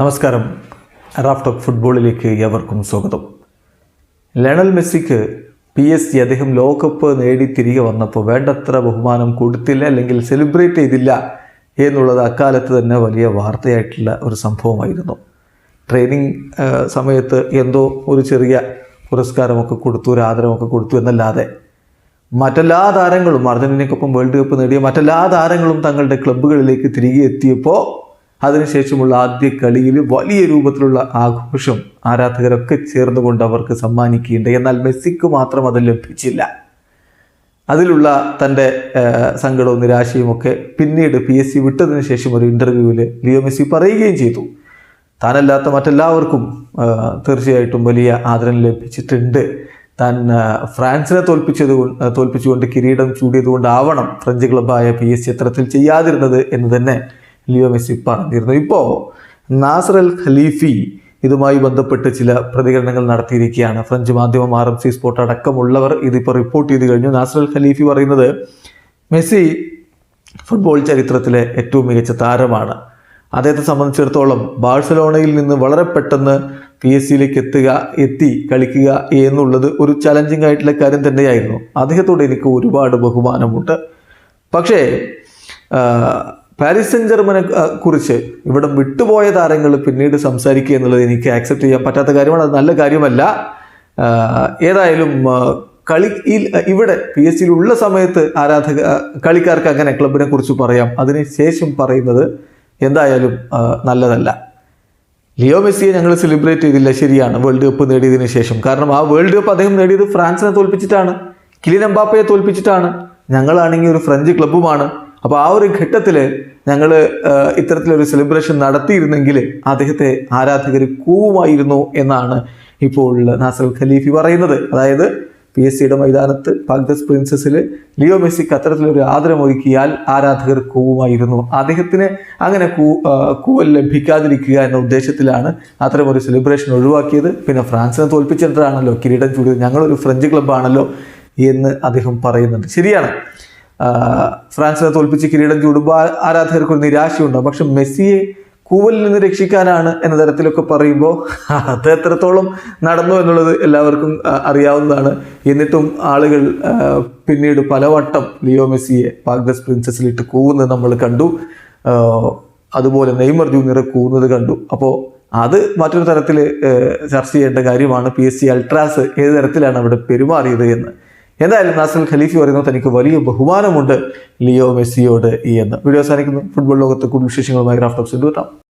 നമസ്കാരം. Raft of ഫുട്ബോളിലേക്ക് എവർക്കും സ്വാഗതം. ലണൽ മെസ്സിക്ക് പി എസ് ജി അദ്ദേഹം ലോകകപ്പ് നേടി തിരികെ വന്നപ്പോൾ വേണ്ടത്ര ബഹുമാനം കൊടുത്തില്ല അല്ലെങ്കിൽ സെലിബ്രേറ്റ് ചെയ്തില്ല എന്നുള്ളത് അക്കാലത്ത് തന്നെ വലിയ വാർത്തയായിട്ടുള്ള ഒരു സംഭവമായിരുന്നു. ട്രെയിനിങ് സമയത്ത് എന്തോ ഒരു ചെറിയ പുരസ്കാരമൊക്കെ കൊടുത്തു ഒരു ആദരമൊക്കെ കൊടുത്തു എന്നല്ലാതെ മറ്റെല്ലാ താരങ്ങളും അർജന്റീനയ്ക്കൊപ്പം വേൾഡ് കപ്പ് നേടിയ മറ്റെല്ലാ താരങ്ങളും തങ്ങളുടെ ക്ലബ്ബുകളിലേക്ക് തിരികെ എത്തിയപ്പോൾ അതിനുശേഷമുള്ള ആദ്യ കളിയിൽ വലിയ രൂപത്തിലുള്ള ആഘോഷം ആരാധകരൊക്കെ ചേർന്നുകൊണ്ട് അവർക്ക് സമ്മാനിക്കുകയുണ്ട് എന്നാൽ മെസ്സിക്ക് മാത്രം അത് ലഭിച്ചില്ല. അതിലുള്ള തന്റെ സങ്കടവും നിരാശയും ഒക്കെ പിന്നീട് പി എസ് സി വിട്ടതിന് ശേഷം ഒരു ഇന്റർവ്യൂവിൽ ലിയോ മെസ്സി പറയുകയും ചെയ്തു. താനല്ലാത്ത മറ്റെല്ലാവർക്കും തീർച്ചയായിട്ടും വലിയ ആദരം ലഭിച്ചിട്ടുണ്ട്. താൻ ഫ്രാൻസിനെ തോൽപ്പിച്ചത് തോൽപ്പിച്ചുകൊണ്ട് കിരീടം ചൂടിയതുകൊണ്ടാവണം ഫ്രഞ്ച് ക്ലബ്ബായ പി എസ് സി അത്തരത്തിൽ ചെയ്യാതിരുന്നത് എന്ന് തന്നെ ലിയോ മെസ്സി പറഞ്ഞിരുന്നു. ഇപ്പോൾ നാസർ അൽ ഖലീഫി ഇതുമായി ബന്ധപ്പെട്ട് ചില പ്രതികരണങ്ങൾ നടത്തിയിരിക്കുകയാണ്. ഫ്രഞ്ച് മാധ്യമം ആർ എം സി സ്പോർട്ട് അടക്കമുള്ളവർ ഇതിപ്പോൾ റിപ്പോർട്ട് ചെയ്ത് കഴിഞ്ഞു. നാസർ അൽ ഖലീഫി പറയുന്നത് മെസ്സി ഫുട്ബോൾ ചരിത്രത്തിലെ ഏറ്റവും മികച്ച താരമാണ്. അദ്ദേഹത്തെ സംബന്ധിച്ചിടത്തോളം ബാഴ്സലോണയിൽ നിന്ന് വളരെ പെട്ടെന്ന് പി എസ് സിയിലേക്ക് എത്തുക എത്തി കളിക്കുക എന്നുള്ളത് ഒരു ചലഞ്ചിങ് ആയിട്ടുള്ള കാര്യം തന്നെയായിരുന്നു. അദ്ദേഹത്തോട് എനിക്ക് ഒരുപാട് ബഹുമാനമുണ്ട്. പക്ഷേ പാരീസ് സെൻ ജർമ്മനെ കുറിച്ച് ഇവിടെ വിട്ടുപോയ താരങ്ങൾ പിന്നീട് സംസാരിക്കുക എന്നുള്ളത് എനിക്ക് ആക്സെപ്റ്റ് ചെയ്യാൻ പറ്റാത്ത കാര്യമാണ്. അത് നല്ല കാര്യമല്ല. ഏതായാലും കളി ഇവിടെ പി എസ് സിയിലുള്ള സമയത്ത് ആരാധക കളിക്കാർക്ക് അങ്ങനെ ക്ലബിനെ കുറിച്ച് പറയാം. അതിനുശേഷം പറയുന്നത് എന്തായാലും നല്ലതല്ല. ലിയോ മെസ്സിയെ ഞങ്ങൾ സെലിബ്രേറ്റ് ചെയ്തില്ല. ശരിയാണ്. വേൾഡ് കപ്പ് നേടിയതിനു ശേഷം. കാരണം ആ വേൾഡ് കപ്പ് അദ്ദേഹം നേടിയത് ഫ്രാൻസിനെ തോൽപ്പിച്ചിട്ടാണ്. കിലിൻ തോൽപ്പിച്ചിട്ടാണ്. ഞങ്ങളാണെങ്കിൽ ഒരു ഫ്രഞ്ച് ക്ലബ്ബുമാണ് അപ്പോൾ ആ ഒരു ഘട്ടത്തിൽ ഞങ്ങൾ ഇത്തരത്തിലൊരു സെലിബ്രേഷൻ നടത്തിയിരുന്നെങ്കിൽ അദ്ദേഹത്തെ ആരാധകർ കൂവുമായിരുന്നു എന്നാണ് ഇപ്പോൾ നാസർ ഖലീഫി പറയുന്നത്. അതായത് പി എസ് സിയുടെ മൈതാനത്ത് പാഗ്ദസ് പ്രിൻസസിൽ ലിയോ മെസ്സിക്ക് അത്തരത്തിലൊരു ആദരം ഒരുക്കിയാൽ ആരാധകർ കൂവുമായിരുന്നു. അദ്ദേഹത്തിന് അങ്ങനെ കൂ കൂവൽ ലഭിക്കാതിരിക്കുക എന്ന ഉദ്ദേശത്തിലാണ് അത്തരമൊരു സെലിബ്രേഷൻ ഒഴിവാക്കിയത്. പിന്നെ ഫ്രാൻസിനെ തോൽപ്പിച്ചിട്ടാണല്ലോ കിരീടം ചൂടിയത്. ഞങ്ങളൊരു ഫ്രഞ്ച് ക്ലബ്ബാണല്ലോ എന്ന് അദ്ദേഹം പറയുന്നുണ്ട്. ശരിയാണ്. ഫ്രാൻസിനെ തോൽപ്പിച്ച് കിരീടം ചൂടുമ്പോൾ ആരാധകർക്ക് ഒരു പക്ഷെ മെസ്സിയെ കൂവലിൽ നിന്ന് രക്ഷിക്കാനാണ് എന്ന തരത്തിലൊക്കെ പറയുമ്പോൾ അത് എത്രത്തോളം നടന്നു എന്നുള്ളത് എല്ലാവർക്കും അറിയാവുന്നതാണ്. എന്നിട്ടും ആളുകൾ പിന്നീട് പലവട്ടം ലിയോ മെസ്സിയെ പാഗ്ദസ് പ്രിൻസസിലിട്ട് കൂവുന്നത് നമ്മൾ കണ്ടു. അതുപോലെ നെയ്മർ ജൂനിയറെ കൂവുന്നത് കണ്ടു. അപ്പോൾ അത് മറ്റൊരു തരത്തിൽ ചർച്ച ചെയ്യേണ്ട കാര്യമാണ്. പി എസ് സി അൾട്രാസ് ഏത് തരത്തിലാണ് അവിടെ പെരുമാറിയത് എന്ന്. എന്തായാലും നാസൽ ഖലീഫി പറയുന്നത് തനിക്ക് വലിയ ബഹുമാനമുണ്ട് ലിയോ മെസ്സിയോട് ഈ എന്ന്. വീഡിയോ അവസാനിക്കുന്നു. ഫുട്ബോൾ ലോകത്ത് കൂടുതൽ വിശേഷങ്ങളുമായി ക്രാഫ്റ്റ് ഓഫ് എത്താം.